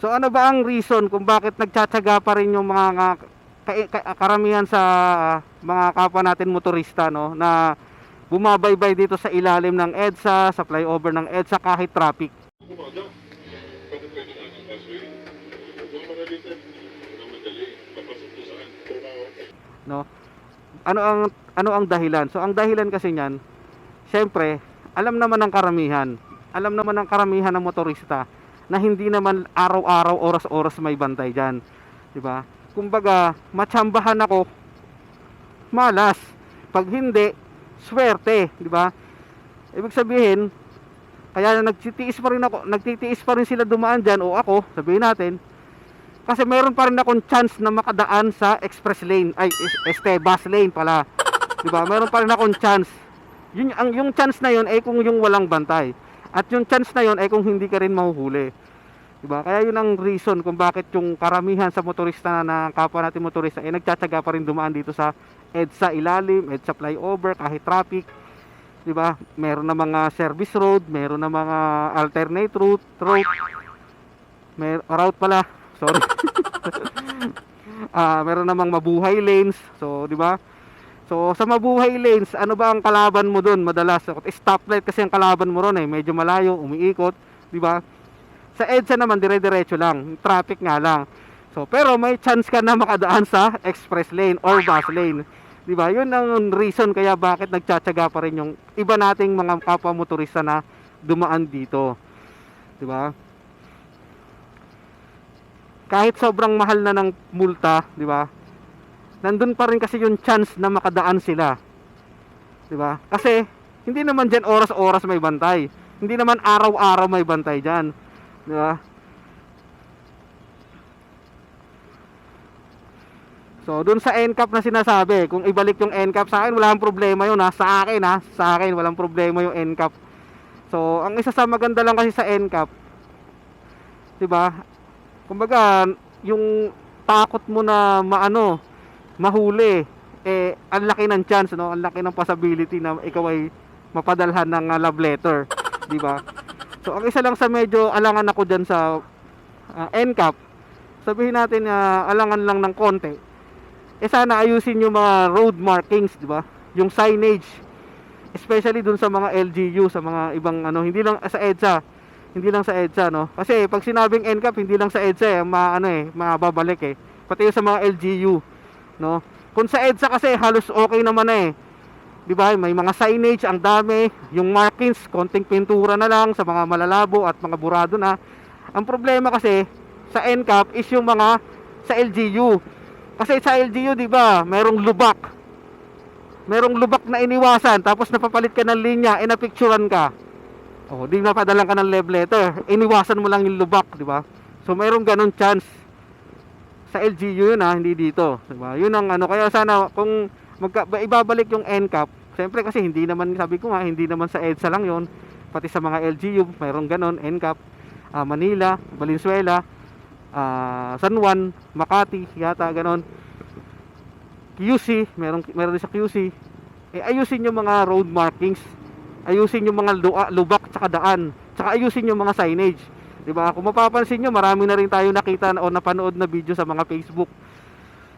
So ano ba ang reason kung bakit nagtsatsaga pa rin yung mga karamihan sa mga kapwa natin motorista no na bumabaybay dito sa ilalim ng EDSA, sa flyover ng EDSA kahit traffic. no? Ano ang ano ang dahilan? So ang dahilan kasi niyan, syempre, alam naman ng karamihan, alam naman ng karamihan ng motorista na hindi naman araw-araw, oras-oras may bantay diyan. 'Di ba? Kumbaga, matsambahan ako, malas. Pag hindi, swerte, 'di ba? Ibig sabihin, kaya nagtitiis pa rin ako, nagtitiis pa rin sila dumaan diyan o ako, sabihin natin, kasi meron pa rin akong chance na makadaan sa express lane, ay es- este bus lane pala. 'Di ba? Meron pa rin akong chance. Yun ang yung chance na yun ay kung yung walang bantay. At yung chance na yun ay kung hindi ka rin mahuhuli. 'Di ba? Kaya yun ang reason kung bakit yung karamihan sa motorista na kapwa natin motorista ay nagtsatsaga pa rin dumaan dito sa EDSA ilalim, EDSA flyover kahit traffic. 'Di ba? Meron na mga service road, meron na mga alternate route, route. Mer route pala. Sorry. Ah, meron namang mabuhay lanes. So, 'di ba? So, sa mabuhay lanes, ano ba ang kalaban mo doon madalas? Stoplight kasi ang kalaban mo ron eh, medyo malayo, umiikot, 'di ba? Sa EDSA naman dire-diretso lang, traffic nga lang. So, pero may chance ka na makadaan sa express lane or bus lane. 'Di ba? 'Yun ang reason kaya bakit nagtsatsaga pa rin yung iba nating mga kapwa motorista na dumaan dito. 'Di ba? Kahit sobrang mahal na ng multa, 'di ba? Nandun pa rin kasi yung chance na makadaan sila. 'Di ba? Kasi hindi naman diyan oras-oras may bantay. Hindi naman araw-araw may bantay diyan. 'Di ba? So, dun sa NCAP na sinasabi, kung ibalik yung NCAP sa akin, wala problema yun ha. Sa akin ha, sa akin, walang problema yung NCAP. So, ang isa sa maganda lang kasi sa NCAP, 'di ba? Kumbaga, yung takot mo na maano, mahuli, eh, ang laki ng chance, no? Ang laki ng possibility na ikaw ay mapadalhan ng uh, love letter, di ba? So, ang isa lang sa medyo alangan ako dyan sa uh, NCAP, sabihin natin na alangan lang ng konti, eh sana ayusin yung mga road markings, di ba? Yung signage, especially dun sa mga LGU, sa mga ibang ano, hindi lang sa EDSA, hindi lang sa EDSA, no? Kasi pag sinabing NCAP, hindi lang sa EDSA, eh, ma, ano eh, mababalik eh. Pati yung sa mga LGU, no? Kung sa EDSA kasi halos okay naman na eh. 'Di ba? May mga signage ang dami, yung markings, konting pintura na lang sa mga malalabo at mga burado na. Ang problema kasi sa NCAP is yung mga sa LGU. Kasi sa LGU, 'di ba, merong lubak. Merong lubak na iniwasan tapos napapalit ka ng linya, eh napicturean ka. Oh, di napadalan ka ng love letter. Iniwasan mo lang yung lubak, di ba? So mayroong ganun chance sa LGU yun ha, hindi dito. Diba? Yun ang ano, kaya sana kung magka, ba- ibabalik yung NCAP, siyempre kasi hindi naman, sabi ko nga, hindi naman sa EDSA lang yon pati sa mga LGU, mayroong ganon, NCAP, ah, Manila, Valenzuela, ah, San Juan, Makati, yata ganon. QC, meron, meron din sa QC. Eh, ayusin yung mga road markings, ayusin yung mga lubak tsaka daan, tsaka ayusin yung mga signage. 'Di ba? Kung mapapansin nyo, marami na rin tayo nakita na- o napanood na video sa mga Facebook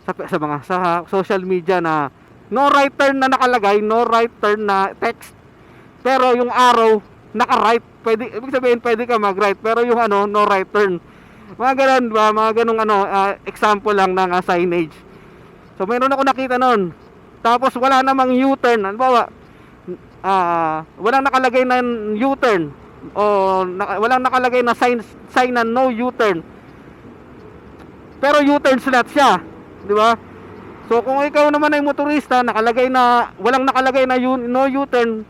sa, sa mga sa social media na no right turn na nakalagay, no right turn na text. Pero yung arrow naka-right. Pwede ibig sabihin pwede ka mag-right, pero yung ano, no right turn. Mga ganun ba, mga ganung ano, ah, example lang ng ah, signage. So mayroon ako nakita noon. Tapos wala namang U-turn. Halimbawa, ah walang nakalagay na U-turn o naka, walang nakalagay na sign sign na no U-turn. Pero U-turn slot siya, 'di ba? So kung ikaw naman ay motorista, nakalagay na walang nakalagay na U, no U-turn,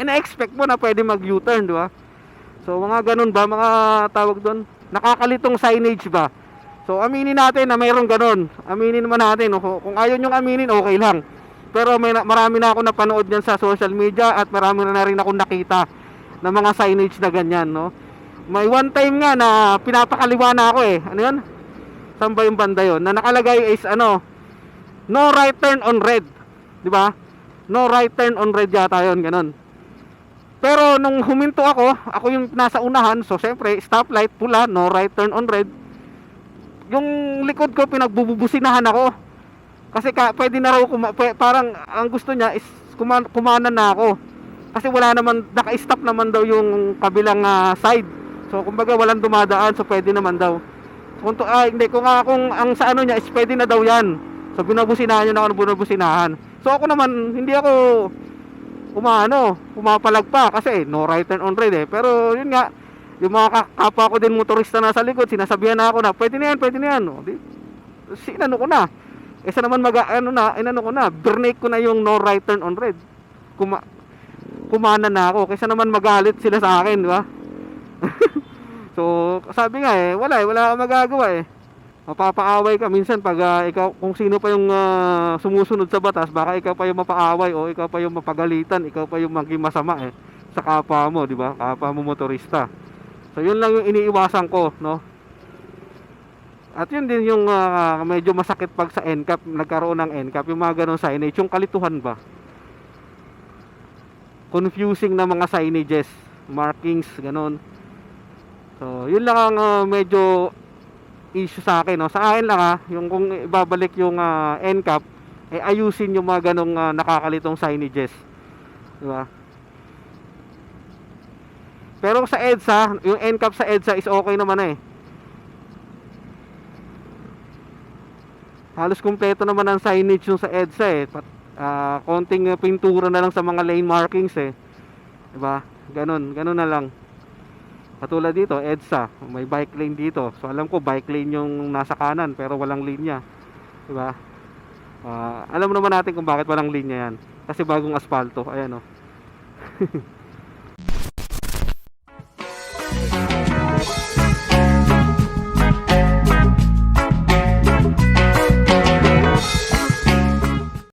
ina-expect mo na pwede mag U-turn, 'di ba? So mga ganun ba, mga tawag doon, nakakalitong signage ba? So aminin natin na mayroong ganun. Aminin naman natin, no? kung ayaw nyo aminin, okay lang. Pero may marami na ako napanood niyan sa social media at marami na, na rin ako nakita ng mga signage na ganyan, no? May one time nga na pinapakaliwa na ako eh. Ano 'yun? Saan ba yung banda 'yon? Na nakalagay is ano, no right turn on red. 'Di ba? No right turn on red yata 'yon, ganun. Pero nung huminto ako, ako yung nasa unahan, so syempre, stoplight, pula, no right turn on red. Yung likod ko, pinagbubusinahan ako. Kasi ka, pwede na raw, kuma, pwe- parang ang gusto niya is kuman, kumanan na ako. Kasi wala naman, naka-stop naman daw yung kabilang ah, side. So kumbaga walang dumadaan, so pwede naman daw. Kung to, ah, hindi, kung, ah, kung ang sa ano niya is pwede na daw yan. So binabusinahan yun ako ng binabusinahan. So ako naman, hindi ako umano, pumapalag pa kasi no right turn on red eh. Pero yun nga, yung mga ka- kapwa ko din motorista na sa likod, sinasabihan na ako na, pwede na yan, pwede na yan. Di, sinano ko na. Kesa naman mag, ano na, inano ko na, bernake ko na yung no right turn on red. Kuma, kumana na ako. Kesa naman magalit sila sa akin, di ba? so, sabi nga eh, wala eh, wala akong magagawa eh. Mapapaaway ka minsan pag ah, ikaw kung sino pa yung ah, sumusunod sa batas, baka ikaw pa yung mapaaway o ikaw pa yung mapagalitan, ikaw pa yung maging masama eh sa kapwa mo, di ba? Kapwa mo motorista. So, yun lang yung iniiwasan ko, no? At yun din yung ah, medyo masakit pag sa NCAP, nagkaroon ng NCAP, yung mga ganong signage, yung kalituhan ba? Confusing na mga signages, markings, ganon. So, yun lang ang ah, medyo issue sa akin, no? Sa akin lang ha, yung kung ibabalik yung ah, NCAP, eh ayusin yung mga ganong ah, nakakalitong signages. Di ba? Pero sa EDSA, yung NCAP sa EDSA is okay naman na eh. Halos kumpleto naman ang signage yung sa EDSA eh. Ah, konting ah, pintura na lang sa mga lane markings eh. 'Di ba? Ganun, ganun na lang. Katulad dito, EDSA, may bike lane dito. So alam ko bike lane yung nasa kanan pero walang linya. 'Di ba? Ah, alam naman natin kung bakit walang linya 'yan. Kasi bagong asfalto, ayan oh.